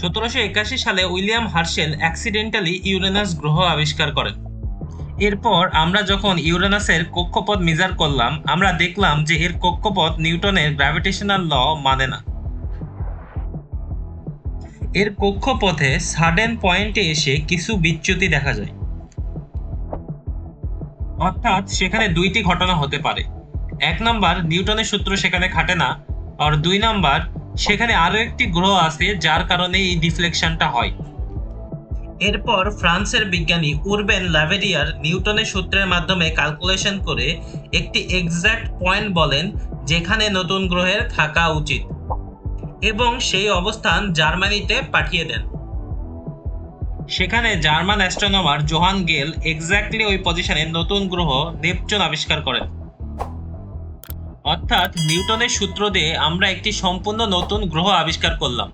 সতেরোশো একাশি সালে উইলিয়াম হার্শেল অ্যাক্সিডেন্টালি ইউরেনাস গ্রহ আবিষ্কার করেন। এরপর আমরা যখন ইউরেনাসের কক্ষপথ মেজার করলাম, আমরা দেখলাম যে এর কক্ষপথ নিউটনের গ্র্যাভিটেশনাল ল মানে না। এর কক্ষপথে সাডেন পয়েন্টে এসে কিছু বিচ্যুতি দেখা যায়। অর্থাৎ সেখানে দুইটি ঘটনা হতে পারে। এক নাম্বার, নিউটনের সূত্র সেখানে খাটে না, আর দুই নাম্বার সেখানে আরও একটি গ্রহ আছে, যার কারণে এই ডিফ্লেকশনটা হয়। এরপর ফ্রান্সের বিজ্ঞানী উরবেন ল্যাভেরিয়ার নিউটনের সূত্রের মাধ্যমে ক্যালকুলেশন করে একটি এক্সাক্ট পয়েন্ট বলেন, যেখানে নতুন গ্রহের থাকা উচিত। এবং সেই অবস্থান জার্মানিতে পাঠিয়ে দেন। সেখানে German astronomer Johann Galle exactly ওই পজিশনে নতুন গ্রহ নেপচুন আবিষ্কার করেন। অর্থাৎ নিউটনের সূত্র দিয়ে আমরা একটি সম্পূর্ণ নতুন গ্রহ আবিষ্কার করলাম।